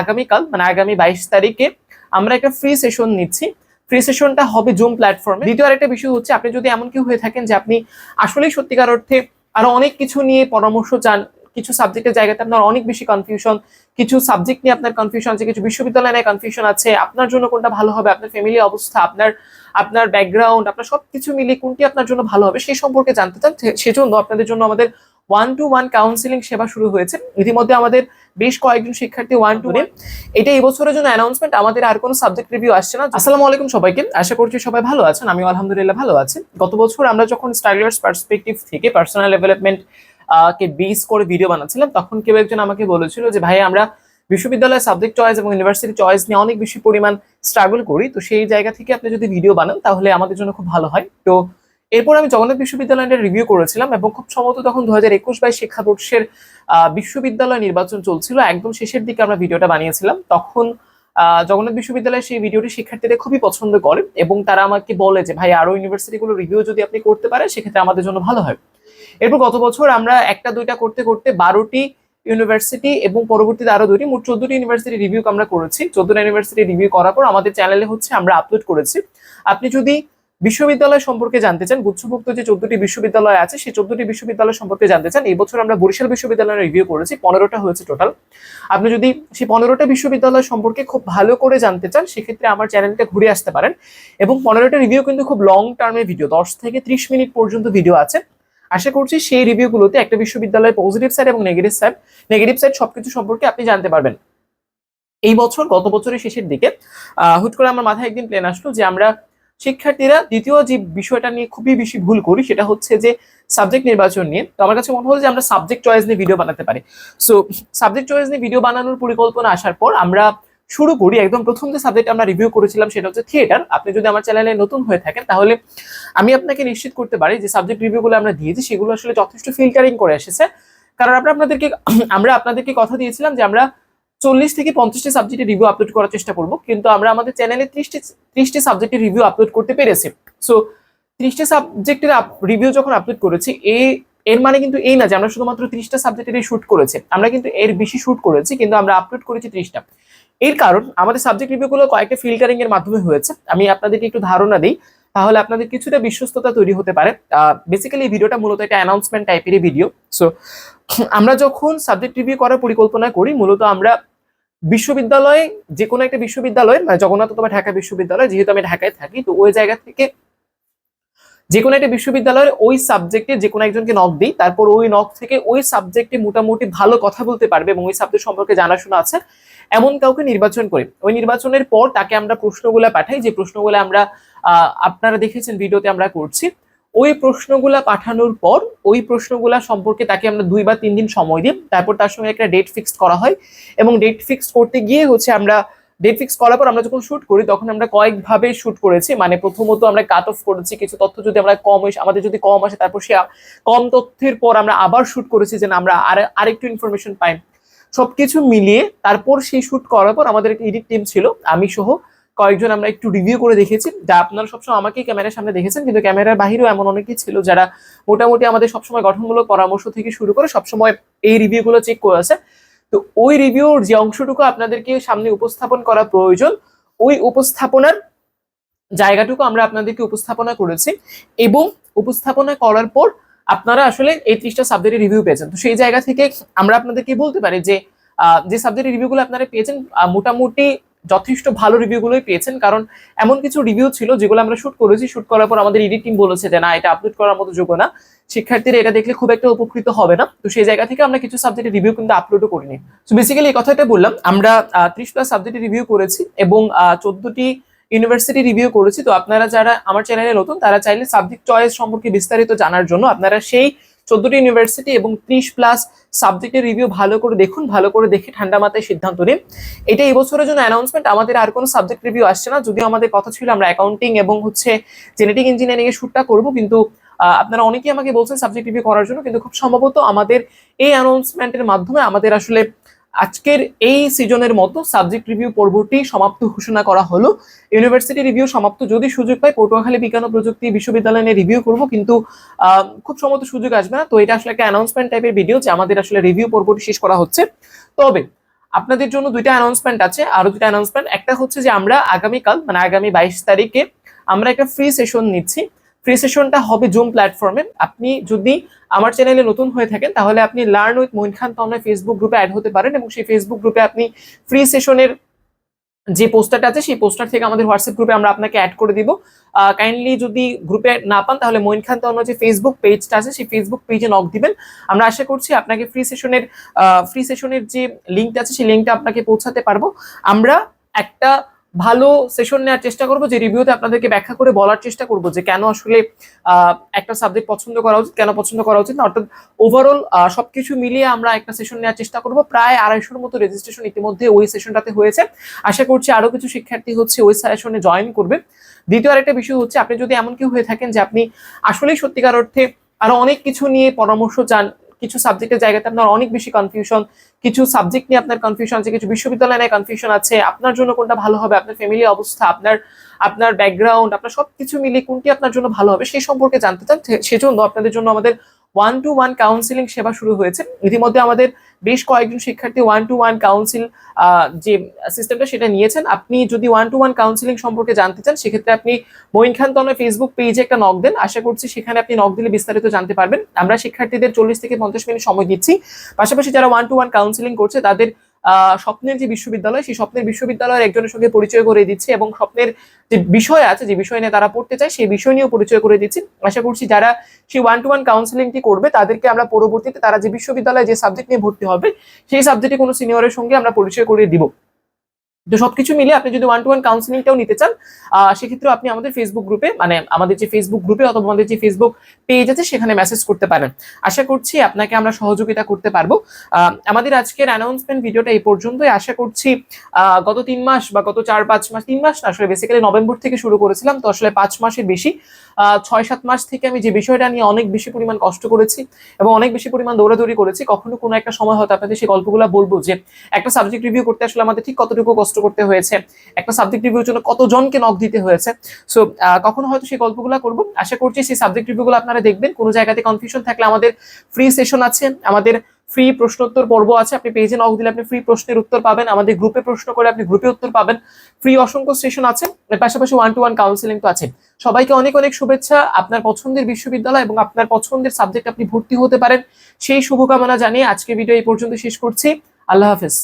আগামীকাল মানে আগামী বাইশ তারিখে আমরা একটা ফ্রি সেশন নিচ্ছি। ফ্রি সেশনটা হবে জুম প্ল্যাটফর্মে দ্বিতীয় আরেকটা বিষয় হচ্ছে, আপনি যদি এমন কেউ হয়ে থাকেন যে আপনি আসলেই সত্যিকার অর্থে আরও অনেক কিছু নিয়ে পরামর্শ চান, কিছু সাবজেক্টের জায়গাতে আপনার অনেক বেশি কনফিউশন কিছু সাবজেক্ট নিয়ে আপনার কনফিউশন আছে, কিছু বিশ্ববিদ্যালয় নিয়ে কনফিউশন আছে, আপনার জন্য কোনটা ভালো হবে, আপনার ফ্যামিলি অবস্থা, আপনার আপনার ব্যাকগ্রাউন্ড আপনার সবকিছু মিলিয়ে কোনটি আপনার জন্য ভালো হবে সেই সম্পর্কে জানতে চান। সেজন্য আপনাদের জন্য আমাদের ওয়ান টু ওয়ান কাউন্সিলিং সেবা শুরু হয়েছে। ইতিমধ্যে আমাদের বেশ কয়েকজন শিক্ষার্থী ওয়ান টু এটা এই বছরের জন্য অ্যানাউন্সমেন্ট আমাদের আর কোনো সাবজেক্ট রিভিউ আসছে না। আসসালামু আলাইকুম সবাইকে। আশা করছি সবাই ভালো আছেন। আমি আলহামদুলিল্লাহ ভালো আছি। গত বছর আমরা যখন স্টাইলার্স পার্সপেক্টিভ থেকে পার্সোনাল ডেভেলপমেন্ট কে বেস করে ভিডিও বানাচ্ছিলাম তখন কেউ একজন আমাকে বলেছিল যে ভাই আমরা বিশ্ববিদ্যালয়ের সাবজেক্ট চয়েস এবং ইউনিভার্সিটি চয়েস নিয়ে অনেক বেশি পরিমাণ স্ট্রাগল করি। তো সেই জায়গা থেকে আপনি যদি ভিডিও বানান তাহলে আমাদের জন্য খুব ভালো হয়। তো এরপর আমি জগন্নাথ বিশ্ববিদ্যালয়ের রিভিউ করেছিলাম এবং খুব সম্ভবত তখন দু হাজার একুশ বাইশ শিক্ষাবর্ষের বিশ্ববিদ্যালয় নির্বাচন চলছিল, একদম শেষের দিকে আমরা ভিডিওটা বানিয়েছিলাম। তখন জগন্নাথ বিশ্ববিদ্যালয়ের সেই ভিডিওটি শিক্ষার্থীরা খুবই পছন্দ করে এবং তারা আমাকে বলে যে, ভাই, আরও ইউনিভার্সিটিগুলো রিভিউ যদি আপনি করতে পারেন, সেক্ষেত্রে আমাদের জন্য ভালো হয়। এরপর গত বছর আমরা একটা দুইটা করতে করতে বারোটি ইউনিভার্সিটি এবং পরবর্তীতে আরও দুটি মোট চোদ্দটি ইউনিভার্সিটি রিভিউ আমরা করেছি। চোদ্দটা ইউনিভার্সিটি রিভিউ করার পর আমাদের চ্যানেলে হচ্ছে আমরা আপলোড করেছি। আপনি যদি বিশ্ববিদ্যালয় সম্পর্কে জানতে চান, গুচ্ছভুক্ত যে চোদ্দটি বিশ্ববিদ্যালয় আছে, সেই চোদ্দটি বিশ্ববিদ্যালয় সম্পর্কে জানতে চান, এই বছর আমরা বরিশাল বিশ্ববিদ্যালয়ের রিভিউ করেছি, পনেরোটা হয়েছে টোটাল আপনি যদি সেই পনেরোটা বিশ্ববিদ্যালয় সম্পর্কে খুব ভালো করে জানতে চান, সেক্ষেত্রে আমার চ্যানেলটা ঘুরে আসতে পারেন। এবং পনেরোটা রিভিউ কিন্তু খুব লং টার্মের ভিডিও দশ থেকে ত্রিশ মিনিট পর্যন্ত ভিডিও আছে। আশা করছি সেই রিভিউগুলোতে একটা বিশ্ববিদ্যালয়ের পজিটিভ সাইড এবং নেগেটিভ সাইড নেগেটিভ সাইড সবকিছু সম্পর্কে আপনি জানতে পারবেন। এই বছর, গত বছরের শেষের দিকে হুট করে আমার মাথায় একদিন প্ল্যান আসলো যে আমরা শিক্ষার্থীরা, দ্বিতীয় যে বিষয়টা নিয়ে খুবই বেশি ভুল করি সেটা হচ্ছে যে সাবজেক্ট নির্বাচন নিয়ে। তো আমার কাছে মনে হলো যে আমরা সাবজেক্ট চয়েস নিয়ে ভিডিও বানাতে পারি। সো সাবজেক্ট চয়েস নিয়ে ভিডিও বানানোর পরিকল্পনা আসার পর আমরা শুরু করি। একদম প্রথম যে সাবজেক্ট আমরা রিভিউ করেছিলাম সেটা হচ্ছে থিয়েটার আপনি যদি আমার চ্যানেলে নতুন হয়ে থাকেন, তাহলে আমি আপনাকে নিশ্চিত করতে পারি যে সাবজেক্ট রিভিউগুলো আমরা দিয়েছি, সেগুলো আসলে যথেষ্ট ফিল্টারিং করে এসেছে। কারণ আমরা আপনাদেরকে আমরা আপনাদেরকে কথা দিয়েছিলাম যে আমরা চল্লিশ থেকে পঞ্চাশটি সাবজেক্টের রিভিউ আপলোড করার চেষ্টা করব, কিন্তু আমরা আমাদের চ্যানেলে ত্রিশটি ত্রিশটি সাবজেক্টের রিভিউ আপলোড করতে পেরেছি। সো ত্রিশটি সাবজেক্টের রিভিউ যখন আপলোড করেছি, এ, এর মানে কিন্তু এই না যে আমরা শুধুমাত্র ত্রিশটা সাবজেক্টেরই শুট করেছি, আমরা কিন্তু এর বেশি শ্যুট করেছি, কিন্তু আমরা আপলোড করেছি ত্রিশটা। এর কারণ, আমাদের সাবজেক্ট রিভিউগুলো কয়েকটা ফিল্টারিং এর মাধ্যমে হয়েছে। আমি আপনাদেরকে একটু ধারণা দিই, তাহলে আপনাদের কিছুটা বিশ্বস্ততা তৈরি হতে পারে। বেসিক্যালি এই ভিডিওটা মূলত একটা অ্যানাউন্সমেন্ট টাইপেরই ভিডিও সো আমরা যখন সাবজেক্ট রিভিউ করার পরিকল্পনা করি, মূলত আমরা বিশ্ববিদ্যালয়ে যে কোনো একটা বিশ্ববিদ্যালয় মানে জগন্নাথ অথবা ঢাকা বিশ্ববিদ্যালয়, যেহেতু আমি ঢাকায় থাকি, তো ওই জায়গা থেকে যে কোনো একটা বিশ্ববিদ্যালয়ের ওই সাবজেক্টে যে কোনো একজনকে নক দিই, তারপর ওই নক থেকে ওই সাবজেক্টে মোটামুটি ভালো কথা বলতে পারবে এবং ওই সাবজেক্ট সম্পর্কে জানাশোনা আছে, এমন কাউকে নির্বাচন করি। ওই নির্বাচনের পর তাকে আমরা প্রশ্নগুলো পাঠাই, যে প্রশ্নগুলো আমরা আপনারা দেখেছেন ভিডিওতে আমরা করছি। ওই প্রশ্নগুলা পাঠানোর পর ওই প্রশ্নগুলা সম্পর্কে তাকে আমরা দুই বা তিন দিন সময় দিই। তারপর তার সঙ্গে একটা ডেট ফিক্সড করা হয় এবং ডেট ফিক্সড করতে গিয়ে হচ্ছে আমরা ডেট ফিক্স করার পর আমরা যখন শুট করি তখন আমরা কয়েকভাবে শুট করেছি। মানে প্রথমত আমরা কাট অফ করেছি কিছু তথ্য যদি আমরা কম এসে আমাদের যদি কম আসে তারপর সে কম তথ্যের পর আমরা আবার শুট করেছি যেন আমরা আর আরেকটু ইনফরমেশন পাই। সবকিছু মিলিয়ে তারপর সেই শুট করার পর আমাদের একটা এডিট টিম ছিল, আমি সহ কয়েকজন আমরা একটু রিভিউ করে দেখেছি, যা আপনারা সবসময় আমাকে ক্যামেরার সামনে দেখেছেন, কিন্তু ক্যামেরার বাহিরেও এমন অনেকেই ছিল যারা মোটামুটি আমাদের সবসময় গঠনমূলক পরামর্শ থেকে শুরু করে সবসময় এই রিভিউগুলো চেক করে আছে তো ওই রিভিউর যে অংশটুকু আপনাদেরকে সামনে উপস্থাপন করা প্রয়োজন, ওই উপস্থাপনার জায়গাটুকু আমরা আপনাদেরকে উপস্থাপনা করেছি এবং উপস্থাপনা করার পর আপনারা আসলে এই ত্রিশটা সাবজেক্টের রিভিউ পেয়েছেন। তো সেই জায়গা থেকে আমরা আপনাদেরকে বলতে পারি যে যে সাবজেক্টের রিভিউগুলো আপনারা পেয়েছেন মোটামুটি যথেষ্ট ভালো রিভিউগুলোই পেয়েছেন। কারণ এমন কিছু রিভিউ ছিল যেগুলো আমরা শুট করেছি। শুট করার পর আমাদের এডিট টিম বলেছে যে, না, এটা আপলোড করার মতো যোগ্য না। শিক্ষার্থীরা এটা দেখলে খুব একটা উপকৃত হবে না। তো সেই জায়গা থেকে আমরা কিছু সাবজেক্টের রিভিউ কিন্তু আপলোডও করিনি। তো বেসিক্যালি এই কথাটা বললাম, আমরা ত্রিশ প্লাস সাবজেক্টের রিভিউ করেছি এবং চোদ্দটি ইউনিভার্সিটি রিভিউ করেছি। তো আপনারা যারা আমার চ্যানেলে নতুন, তারা চাইলে সাবজেক্ট চয়েস সম্পর্কে বিস্তারিত জানার জন্য আপনারা সেই চোদ্দটি ইউনিভার্সিটি এবং ত্রিশ প্লাস সাবজেক্টের রিভিউ ভালো করে দেখুন, ভালো করে দেখে ঠান্ডা মাথায় সিদ্ধান্ত নিন। এটা এই বছরের জন্য অ্যানাউন্সমেন্ট আমাদের আর কোনো সাবজেক্ট রিভিউ আসছে না। যদিও আমাদের কথা ছিল আমরা অ্যাকাউন্টিং এবং হচ্ছে জেনেটিক ইঞ্জিনিয়ারিং এর শ্যুটটা করব, কিন্তু আপনারা অনেকেই আমাকে বলছেন সাবজেক্ট রিভিউ করার জন্য, কিন্তু খুব সম্ভবত আমাদের এই অ্যানাউন্সমেন্টের মাধ্যমে আমাদের আসলে আজকের এই সিজনের মতো সাবজেক্ট রিভিউ পর্বটি সমাপ্ত ঘোষণা করা হলো। ইউনিভার্সিটি রিভিউ সমাপ্ত যদি সুযোগ পাই, পটুয়াখালী বিজ্ঞান ও প্রযুক্তি বিশ্ববিদ্যালয় নিয়ে রিভিউ করব, কিন্তু খুব সম্ভবত সুযোগ আসবে না। তো এটা আসলে একটা অ্যানাউন্সমেন্ট টাইপের ভিডিও যে আমাদের আসলে রিভিউ পর্বটি শেষ করা হচ্ছে। তবে, আপনাদের জন্য দুইটা অ্যানাউন্সমেন্ট আছে আরও দুইটা অ্যানাউন্সমেন্ট একটা হচ্ছে যে আমরা আগামীকাল মানে আগামী বাইশ তারিখে আমরা একটা ফ্রি সেশন নিচ্ছি। ফ্রি সেশনটা হবে জুম প্ল্যাটফর্মে আপনি যদি আমার চ্যানেলে নতুন হয়ে থাকেন, তাহলে আপনি learn with Moin Khan Tanmoy Facebook গ্রুপে অ্যাড হতে পারেন এবং সেই ফেসবুক গ্রুপে আপনি ফ্রি সেশনের যে পোস্টারটা আছে, সেই পোস্টার থেকে আমাদের হোয়াটসঅ্যাপ গ্রুপে আমরা আপনাকে অ্যাড করে দিব। কাইন্ডলি যদি গ্রুপে না পান, তাহলে মইন খান তন্ময় যে ফেসবুক পেজটা আছে, সেই ফেসবুক পেজে নক দিবেন। আমরা আশা করছি আপনাকে ফ্রি সেশনের ফ্রি সেশনের যে লিঙ্কটা আছে, সেই লিঙ্কটা আপনাকে পৌঁছাতে পারব। আমরা একটা ভালো সেশন নেওয়ার চেষ্টা করব, যে রিভিউতে আপনাদেরকে ব্যাখ্যা করে বলার চেষ্টা করব যে কেন আসলে একটা সাবজেক্ট পছন্দ করা উচিত, কেন পছন্দ করা উচিত না। অর্থাৎ ওভারঅল সবকিছু মিলিয়ে আমরা একটা সেশন নেওয়ার চেষ্টা করব। প্রায় আড়াইশোর মতো রেজিস্ট্রেশন ইতিমধ্যে ওই সেশনটাতে হয়েছে। আশা করছি আরও কিছু শিক্ষার্থী হচ্ছে ওই সেশনে জয়েন করবে। দ্বিতীয় আরেকটা বিষয় হচ্ছে, আপনি যদি এমন কেউ হয়ে থাকেন যে আপনি আসলেই সত্যিকার অর্থে আরও অনেক কিছু নিয়ে পরামর্শ চান কিছু সাবজেক্টের জায়গাতে আপনার অনেক বেশি কনফিউশন কিছু সাবজেক্ট নিয়ে আপনার কনফিউশন আছে, কিছু বিশ্ববিদ্যালয় নিয়ে কনফিউশন আছে, আপনার জন্য কোনটা ভালো হবে, আপনার ফ্যামিলি অবস্থা, আপনার আপনার ব্যাকগ্রাউন্ড আপনার সবকিছু মিলিয়ে কোনটি আপনার জন্য ভালো হবে সেই সম্পর্কে জানতে চান সেজন্য আপনাদের জন্য আমাদের ওয়ান টু ওয়ান কাউন্সিলিং সেবা শুরু হয়েছে। ইতিমধ্যে আমাদের বেশ কয়েকজন শিক্ষার্থী ওয়ান টু ওয়ান কাউন্সিল যে সিস্টেমটা সেটা নিয়েছেন। আপনি যদি ওয়ান টু ওয়ান কাউন্সিলিং সম্পর্কে জানতে চান, সেক্ষেত্রে আপনি মঈন খান তনয় ফেসবুক পেজে একটা নক দেন। আশা করছি সেখানে আপনি নক দিলে বিস্তারিত জানতে পারবেন। আমরা শিক্ষার্থীদের চল্লিশ থেকে পঞ্চাশ মিনিট সময় দিচ্ছি। পাশাপাশি যারা ওয়ান টু ওয়ান কাউন্সিলিং করছে, তাদের স্বপ্নের যে বিশ্ববিদ্যালয়, সেই স্বপ্নের বিশ্ববিদ্যালয়ের একজনের সঙ্গে পরিচয় করে দিচ্ছে এবং স্বপ্নের যে বিষয় আছে, যে বিষয় নিয়ে তারা পড়তে চায়, সেই বিষয় নিয়েও পরিচয় করে দিচ্ছি। আশা করছি যারা সেই ওয়ান টু ওয়ান কাউন্সিলিংটি করবে, তাদেরকে আমরা পরবর্তীতে, তারা যে বিশ্ববিদ্যালয়ে যে সাবজেক্ট নিয়ে ভর্তি হবে, সেই সাবজেক্টে কোনো সিনিয়রের সঙ্গে আমরা পরিচয় করিয়ে দিব। তো সবকিছু মিলে আপনি যদি ওয়ান টু ওয়ান কাউন্সিলিংটাও নিতে চান সেক্ষেত্রে আপনি আমাদের ফেসবুক গ্রুপে মানে আমাদের যে ফেসবুক গ্রুপে অথবা আমাদের যে ফেসবুক পেজ আছে, সেখানে মেসেজ করতে পারেন। আশা করছি আপনাকে আমরা সহযোগিতা করতে পারব। আমাদের আজকের অ্যানাউন্সমেন্ট ভিডিওটা এই পর্যন্তই। আশা করছি গত তিন মাস বা গত চার পাঁচ মাস, তিন মাস না, আসলে বেসিক্যালি নভেম্বর থেকে শুরু করেছিলাম, তো আসলে পাঁচ মাসের বেশি। ছয় সাত মাস থেকে আমি যে বিষয়টা নিয়ে অনেক বেশি পরিমাণ কষ্ট করেছি এবং অনেক বেশি পরিমাণ দৌড়াদৌড়ি করেছি, কখনো কোনো একটা সময় হয়তো আপনাদের সেই গল্পগুলো বলব যে একটা সাবজেক্ট রিভিউ করতে আসলে আমাদের ঠিক কতটুকু কষ্ট করতে হয়েছে, একটা সাবজেক্ট রিভিউর জন্য কতজনকে নখ দিতে হয়েছে। সো কখনো হয়তো সেই গল্পগুলো করব। আশা করছি সেই সাবজেক্ট রিভিউগুলো আপনারা দেখবেন। কোনো জায়গাতে কনফিউশন থাকলে আমাদের ফ্রি সেশন আছে, আমাদের ফ্রি প্রশ্নোত্তর পর্ব আছে। আপনি পেজে নক দিলে আপনি ফ্রি প্রশ্নের উত্তর পাবেন, আমাদের গ্রুপে প্রশ্ন করে আপনি গ্রুপে উত্তর পাবেন। ফ্রি অসংখ্য সেশন আছে পাশাপাশি ওয়ান টু ওয়ান কাউন্সিলিং তো আছে। সবাইকে অনেক অনেক শুভেচ্ছা। আপনার পছন্দের বিশ্ববিদ্যালয় এবং আপনার পছন্দের সাবজেক্ট আপনি ভর্তি হতে পারেন। সেই শুভকামনা জানিয়ে আজকে ভিডিও এই পর্যন্ত শেষ করছি। আল্লাহ হাফেজ।